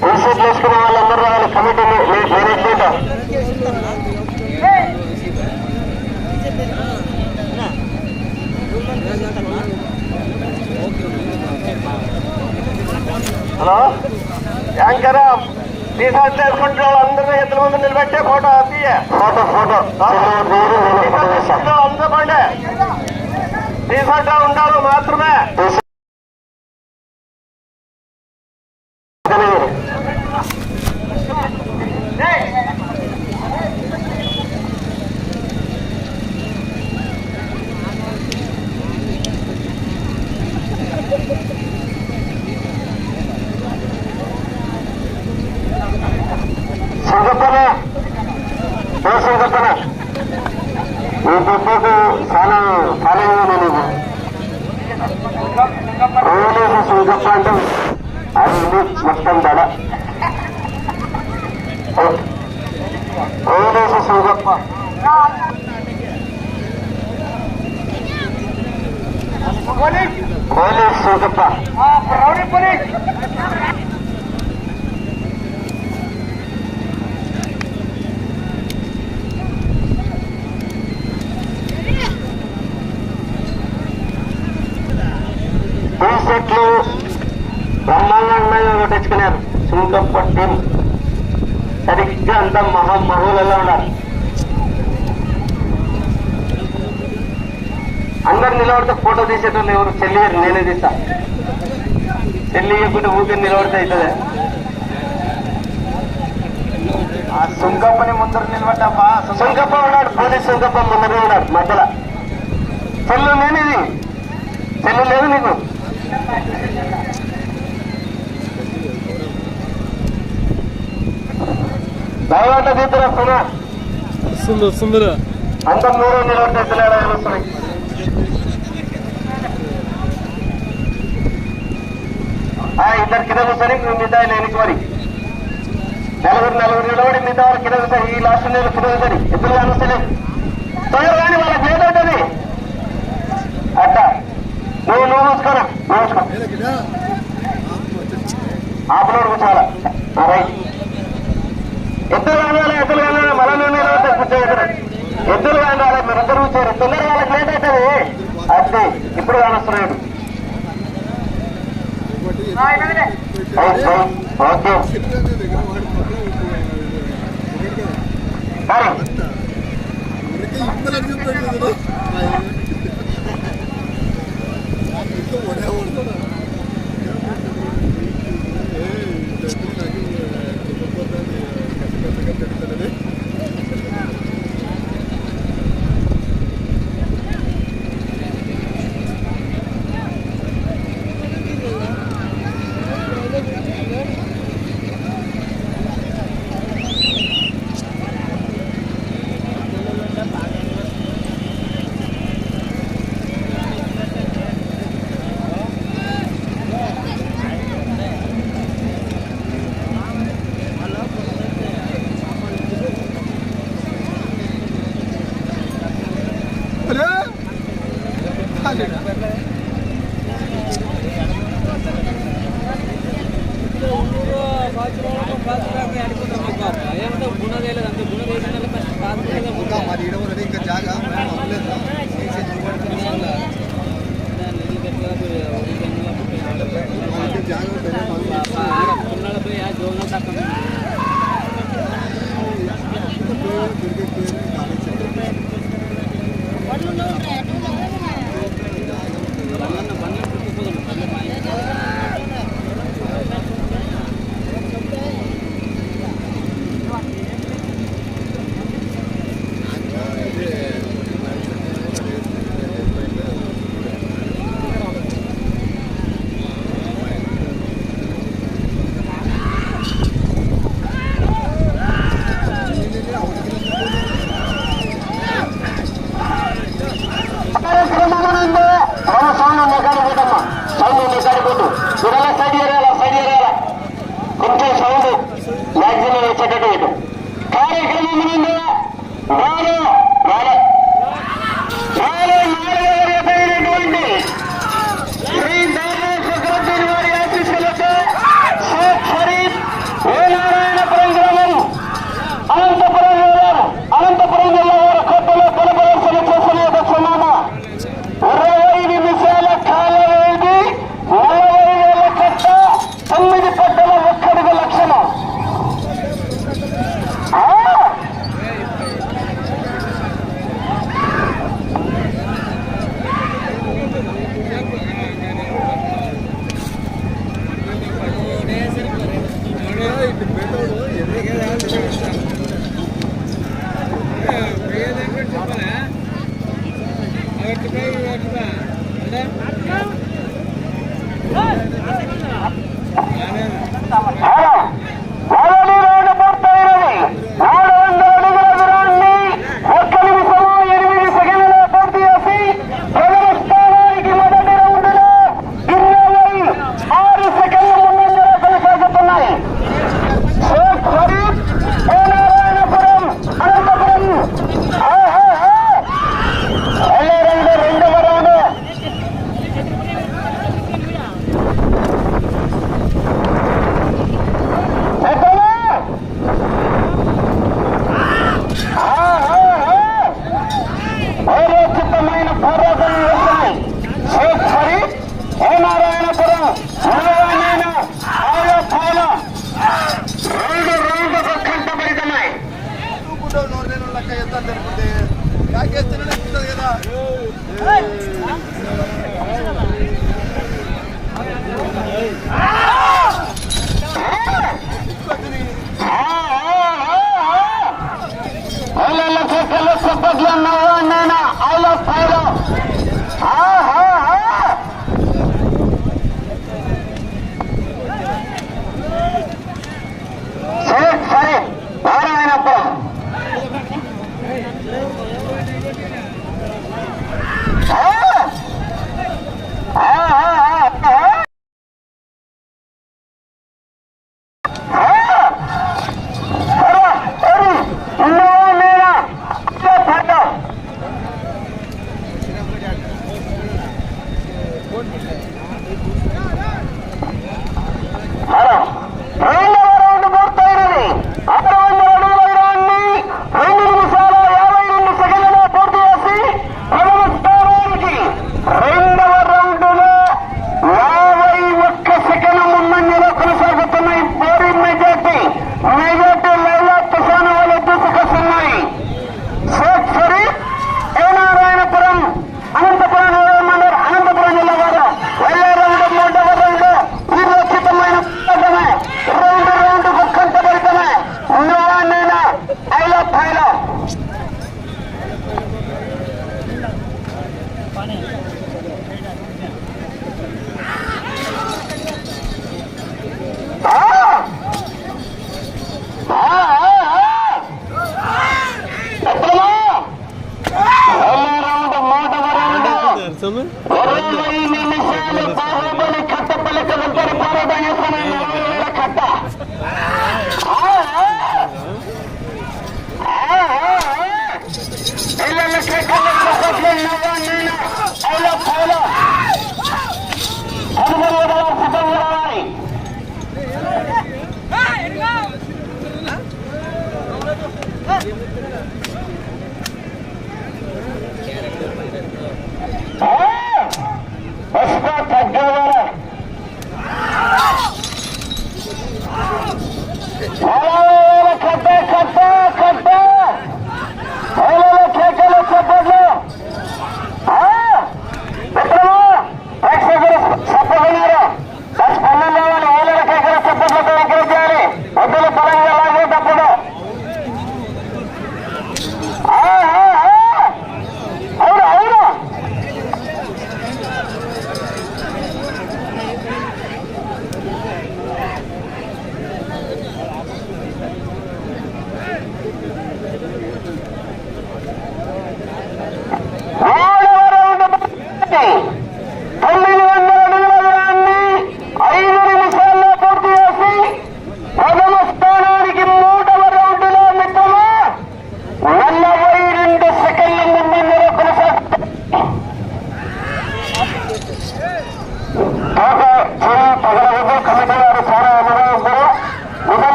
T shirt వేసుకునే వాళ్ళందరూ రావాలి committee management hello anchor T shirt వేసుకుంటే వాళ్ళందరూ ఎత్తుల ముందు నిలబెట్టే ఫోటో తీయ ఫోటో ఫోటో అందుకోండి టీ షర్ట్ ఉండాలి మాత్రమే. ఈ పుస్తకు చాలా ఫాలోయింగ్ నేను అంటే అది మొత్తం దడ ఓలేసి సింగప్ప పోలీస్. కొట్టించుకున్నారు సింగప్ప టీం సరిగ్గా అంతా మహా మహులలో ఉన్నారు అందరు నిలబడితే ఫోటో తీసేటోళ్ళు ఎవరు? చెల్లి నేనే తీస్తా. చెల్లి ఇవ్వకుంటే ఊపిరి నిలబడితే అవుతుంది ఆ సుంకప్పని ముందర నిలబడ్డాపా సుంకప్ప. ఉన్నాడు పోలీస్ సుంకప్ప ముందర ఉన్నాడు మధ్యలో. చెల్లు నేనేది. చెల్లు లేదు నీకు. దయవంట వస్తున్నా వస్తుంది వస్తుందిరా అంత మూడు ఎత్తులేడా వస్తున్నాయి ఇద్దరు కింద కూర్చొని మిగతా మరి? నలుగురు నలుగురు నిలబడి మిగతా వారు కింద కూర్చొని ఈ లాస్ట్ నేను కింద కూర్చొని ఎప్పుడు కానొస్తలేదు తొందర కానీ వాళ్ళకి లేట్ అవుతుంది. అట్ట నువ్వు నువ్వు నువ్వు చూసుకో ఆపలోడు కూర్చోవాలా? రైట్. ఎద్దులు కానీ ఎద్దులు కానీ మళ్ళీ నువ్వు నిలబడితే ఎద్దులు కానాలి మీరు ఇద్దరు కూర్చోరు వాళ్ళకి లేట్ అవుతుంది అది. ఇప్పుడు కానొస్తున్నాడు. ఓకే మరి.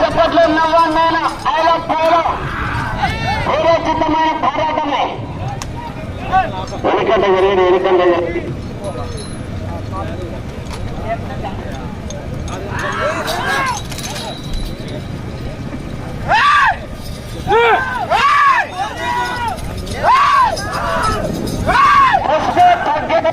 చప్పట్లు నవ్వన్నాయన ఆయన పోరు వీరోచితమైన పోరాటమే వెనుకంటే జరిగేది వెనుకంటే జరిగింది そして、竹田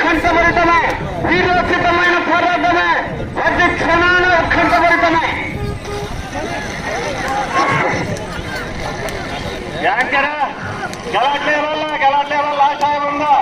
ఉత్కంఠభరితమే వీరోచితమైన పోరాటమే ప్రతి క్షణాన ఉత్కంఠభరితమే. యాంకరా గలాటే వల్ల గలాటే వల్ల ఆశయం ఉందా?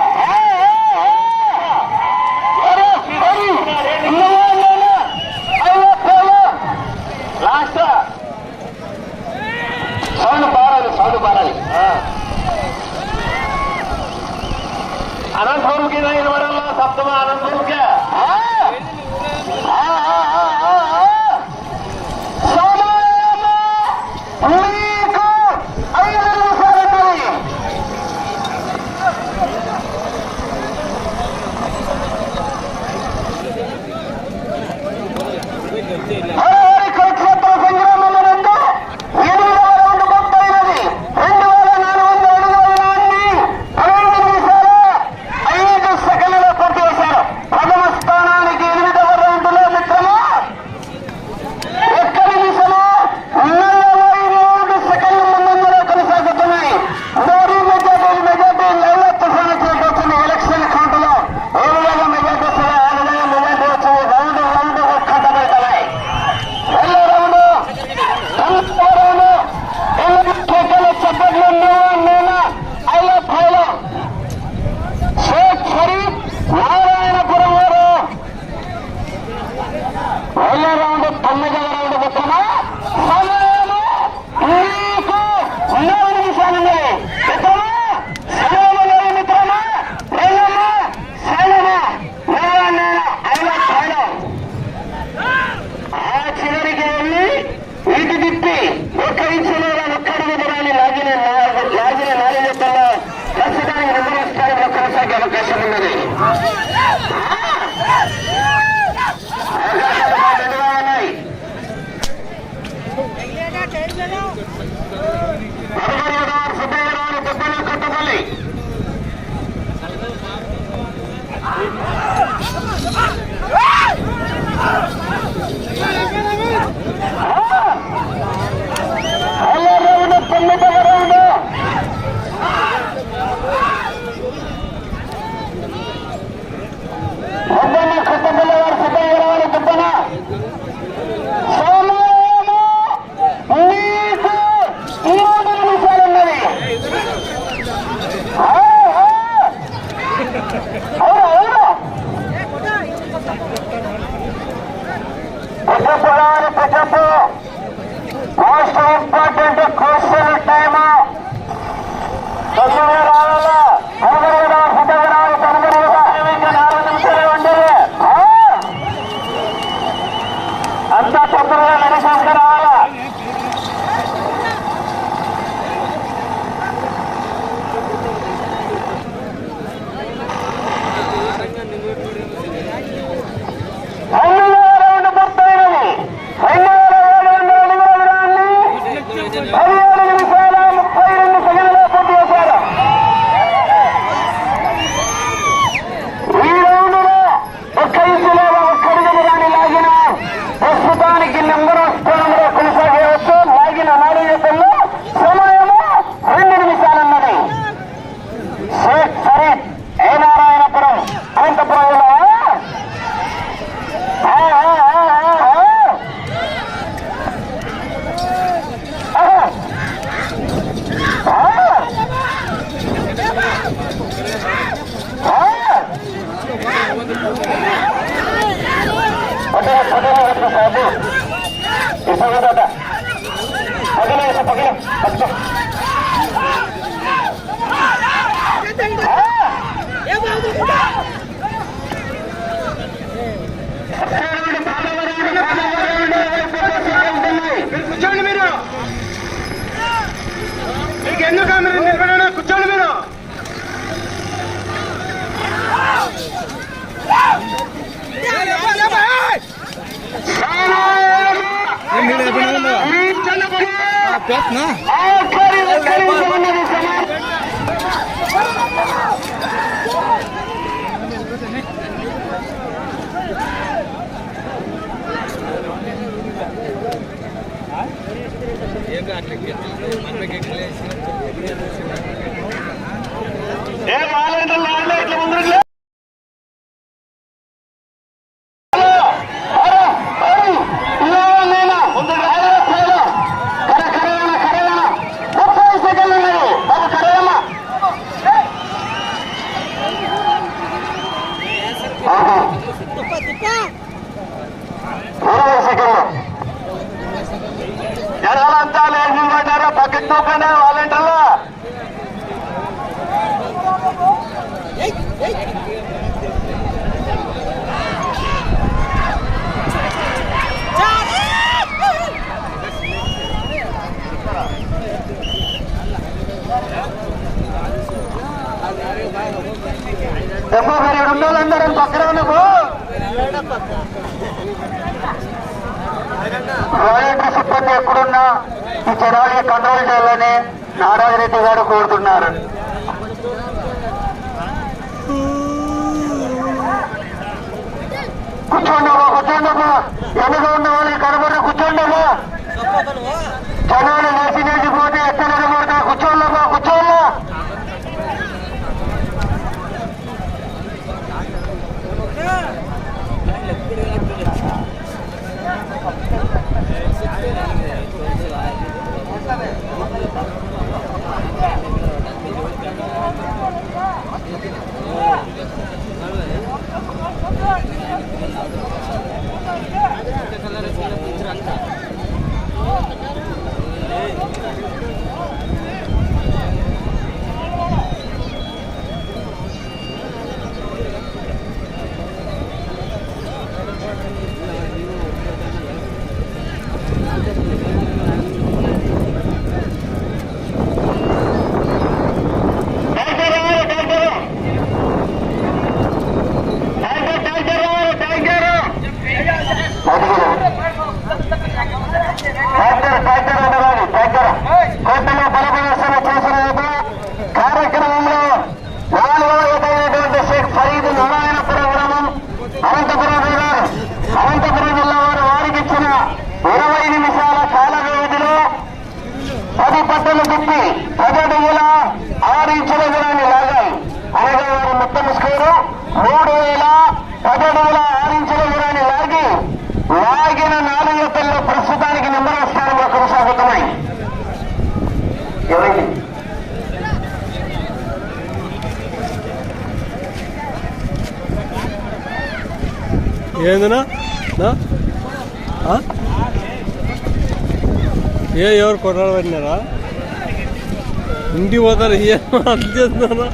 Wow. తీసుకోకండి వాలంటీర్లు డెబ్బై మరి రెండు వందలు అందరూ పక్కన ఉన్నావు రాయట ఈ చొరవని కంట్రోల్ చేయాలని నారాజరెడ్డి గారు కోరుతున్నారు. కూర్చోండమ్మా కూర్చోండమ్మా ఎన్నిగా ఉన్న వాళ్ళకి కనబడి కూర్చోండమ్మా జనాలు లేచి లేచిపోతే ఎత్తలేదమ్మా. পাইকার ఏందనా ఏ ఎవరు కొట్టాడు పడినారా ఇంటికి పోతారు? ఏమో అర్థం చేస్తున్నారా